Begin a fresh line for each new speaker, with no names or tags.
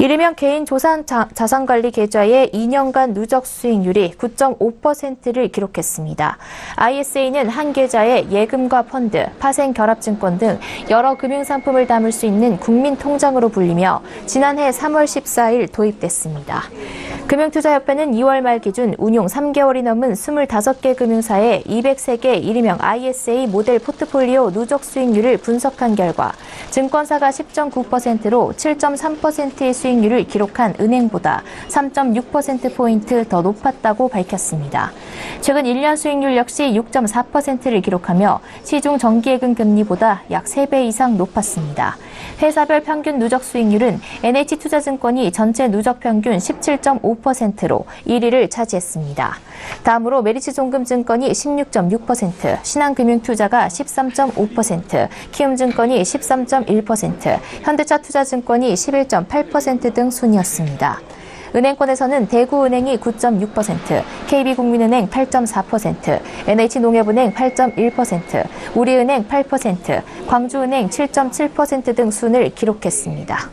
이르면 개인 조산 자, 자산관리 계좌의 2년간 누적 수익률이 9.5%를 기록했습니다. ISA는 한 계좌에 예금과 펀드, 파생 결합증권 등 여러 금융상품을 담을 수 있는 국민통장으로 불리며 지난해 3월 14일 도입됐습니다. 금융투자협회는 2월 말 기준 운용 3개월이 넘은 25개 금융사의 203개 일명 ISA 모델 포트폴리오 누적 수익률을 분석한 결과 증권사가 10.9%로 7.3%의 수익률을 기록한 은행보다 3.6%포인트 더 높았다고 밝혔습니다. 최근 1년 수익률 역시 6.4%를 기록하며 시중 정기예금 금리보다 약 3배 이상 높았습니다. 회사별 평균 누적 수익률은 NH투자증권이 전체 누적 평균 17.5%로 1위를 차지했습니다. 다음으로 메리츠종금증권이 16.6%, 신한금융투자가 13.5%, 키움증권이 13.1%, 현대차투자증권이 11.8%등 순이었습니다. 은행권에서는 대구은행이 9.6%, KB국민은행 8.4%, NH농협은행 8.1%, 우리은행 8%, 광주은행 7.7%등 순을 기록했습니다.